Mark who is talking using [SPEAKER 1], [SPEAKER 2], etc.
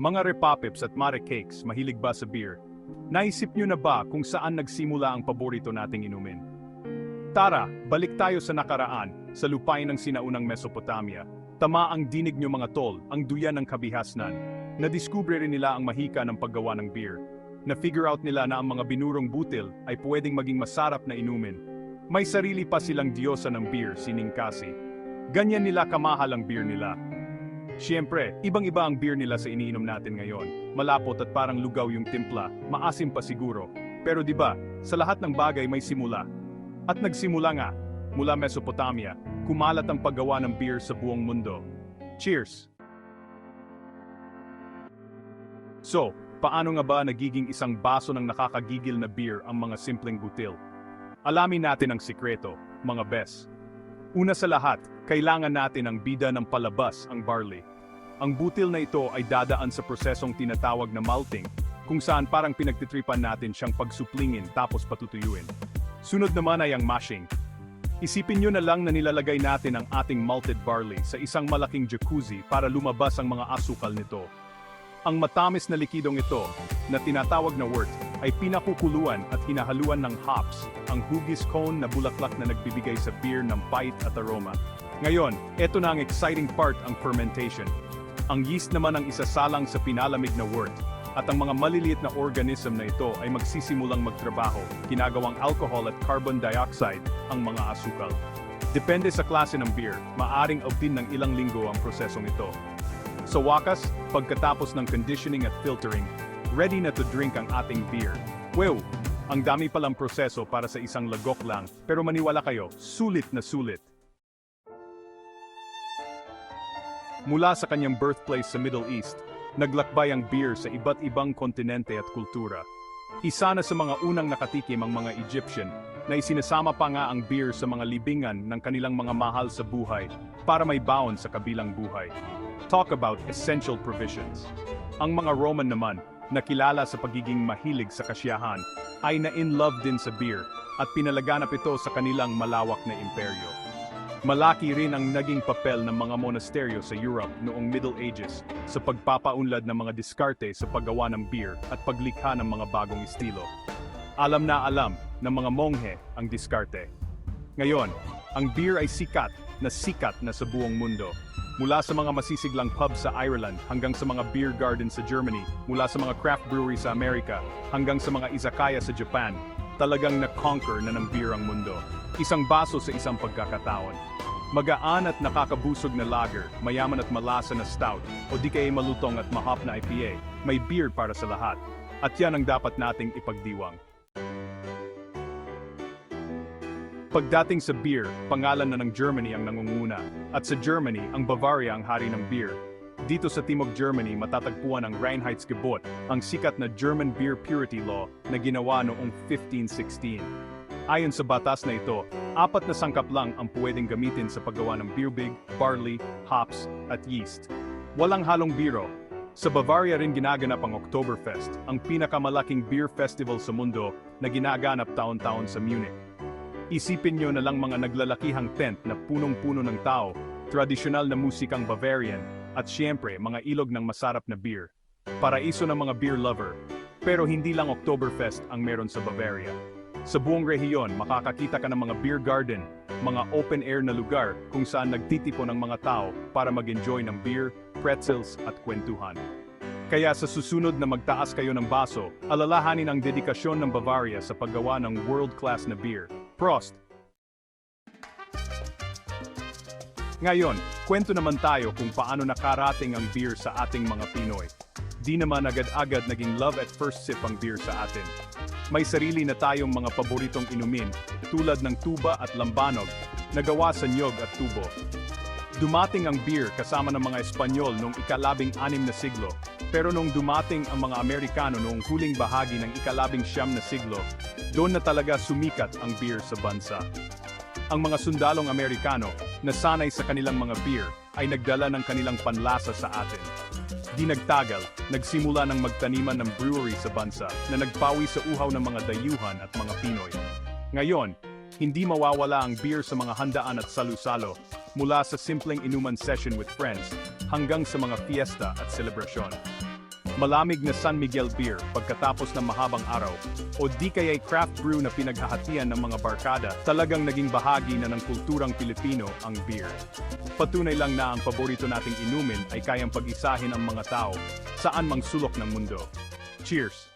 [SPEAKER 1] Mga repapips at mare cakes, mahilig ba sa beer? Naisip nyo na ba kung saan nagsimula ang paborito nating inumin? Tara, balik tayo sa nakaraan, sa lupain ng sinaunang Mesopotamia. Tama ang dinig nyo mga tol, ang duyan ng kabihasnan. Nadiskubre rin nila ang mahika ng paggawa ng beer. Na-figure out nila na ang mga binurong butil ay pwedeng maging masarap na inumin. May sarili pa silang diyosa ng beer, si Ninkasi. Ganyan nila kamahal ang beer nila. Siyempre, ibang-iba ang beer nila sa iniinom natin ngayon. Malapot at parang lugaw yung timpla, maasim pa siguro. Pero 'di ba, sa lahat ng bagay may simula. At nagsimula nga, mula Mesopotamia, kumalat ang paggawa ng beer sa buong mundo. Cheers! So, paano nga ba nagiging isang baso ng nakakagigil na beer ang mga simpleng butil? Alamin natin ang sikreto, mga bes. Una sa lahat, kailangan natin ang bida ng palabas, ang barley. Ang butil na ito ay dadaan sa prosesong tinatawag na malting, kung saan parang pinagtitripan natin siyang pagsuplingin tapos patutuyuin. Sunod naman ay ang mashing. Isipin nyo na lang na nilalagay natin ang ating malted barley sa isang malaking jacuzzi para lumabas ang mga asukal nito. Ang matamis na likidong ito, na tinatawag na wort, ay pinakukuluan at hinahaluan ng hops, ang hugis cone na bulaklak na nagbibigay sa beer ng bite at aroma. Ngayon, eto na ang exciting part ang fermentation. Ang yeast naman ang isasalang sa pinalamig na wort, at ang mga maliliit na organism na ito ay magsisimulang magtrabaho, ginagawang alcohol at carbon dioxide ang mga asukal. Depende sa klase ng beer, maaring abdin ng ilang linggo ang prosesong ito. Sa wakas, pagkatapos ng conditioning at filtering, ready na to drink ang ating beer. Wow! Ang dami palang proseso para sa isang lagok lang, pero maniwala kayo, sulit na sulit. Mula sa kanyang birthplace sa Middle East, naglakbay ang beer sa iba't ibang kontinente at kultura. Isa na sa mga unang nakatikim ang mga Egyptian, na isinasama pa nga ang beer sa mga libingan ng kanilang mga mahal sa buhay para may baon sa kabilang buhay. Talk about essential provisions. Ang mga Roman naman, na kilala sa pagiging mahilig sa kasyahan, ay na-in love din sa beer at pinalaganap ito sa kanilang malawak na imperyo. Malaki rin ang naging papel ng mga monasteryo sa Europe noong Middle Ages sa pagpapaunlad ng mga diskarte sa paggawa ng beer at paglikha ng mga bagong estilo. Alam na alam ng mga monghe ang diskarte. Ngayon, ang beer ay sikat na sikat na sa buong mundo. Mula sa mga masisiglang pub sa Ireland hanggang sa mga beer garden sa Germany, mula sa mga craft brewery sa Amerika hanggang sa mga izakaya sa Japan, talagang na-conquer na ng beer ang mundo. Isang baso sa isang pagkakataon. Magaan at nakakabusog na lager, mayaman at malasa na stout, o di kaya malutong at mahop na IPA, may beer para sa lahat. At yan ang dapat nating ipagdiwang. Pagdating sa beer, pangalan na ng Germany ang nangunguna, at sa Germany, ang Bavaria ang hari ng beer. Dito sa Timog Germany matatagpuan ang Reinheitsgebot, ang sikat na German Beer Purity Law na ginawa noong 1516. Ayon sa batas na ito, apat na sangkap lang ang pwedeng gamitin sa paggawa ng beer big, barley, hops, at yeast. Walang halong biro. Sa Bavaria rin ginaganap ang Oktoberfest, ang pinakamalaking beer festival sa mundo na ginaganap taon-taon sa Munich. Isipin nyo na lang mga naglalakihang tent na punong-puno ng tao, tradisyonal na musikang Bavarian, at siyempre mga ilog ng masarap na beer. Paraiso ng mga beer lover. Pero hindi lang Oktoberfest ang meron sa Bavaria. Sa buong rehiyon, makakakita ka ng mga beer garden, mga open-air na lugar kung saan nagtitipon ang mga tao para mag-enjoy ng beer, pretzels at kwentuhan. Kaya sa susunod na magtaas kayo ng baso, alalahanin ang dedikasyon ng Bavaria sa paggawa ng world-class na beer. Prost! Ngayon, kwento naman tayo kung paano nakarating ang beer sa ating mga Pinoy. Di naman agad-agad naging love at first sip ang beer sa atin. May sarili na tayong mga paboritong inumin tulad ng tuba at lambanog na gawa sa nyog at tubo. Dumating ang beer kasama ng mga Espanyol noong ikalabing anim na siglo, pero nung dumating ang mga Amerikano noong huling bahagi ng ikalabing siyam na siglo, doon na talaga sumikat ang beer sa bansa. Ang mga sundalong Amerikano na sanay sa kanilang mga beer ay nagdala ng kanilang panlasa sa atin. Di nagtagal, nagsimula ng magtaniman ng brewery sa bansa na nagpawi sa uhaw ng mga dayuhan at mga Pinoy. Ngayon, hindi mawawala ang beer sa mga handaan at salu-salo, mula sa simpleng inuman session with friends hanggang sa mga fiesta at selebrasyon. Malamig na San Miguel beer pagkatapos ng mahabang araw, o di kaya'y craft brew na pinaghahatian ng mga barkada, talagang naging bahagi na ng kulturang Pilipino ang beer. Patunay lang na ang paborito nating inumin ay kayang pag-isahin ang mga tao saan mang sulok ng mundo. Cheers!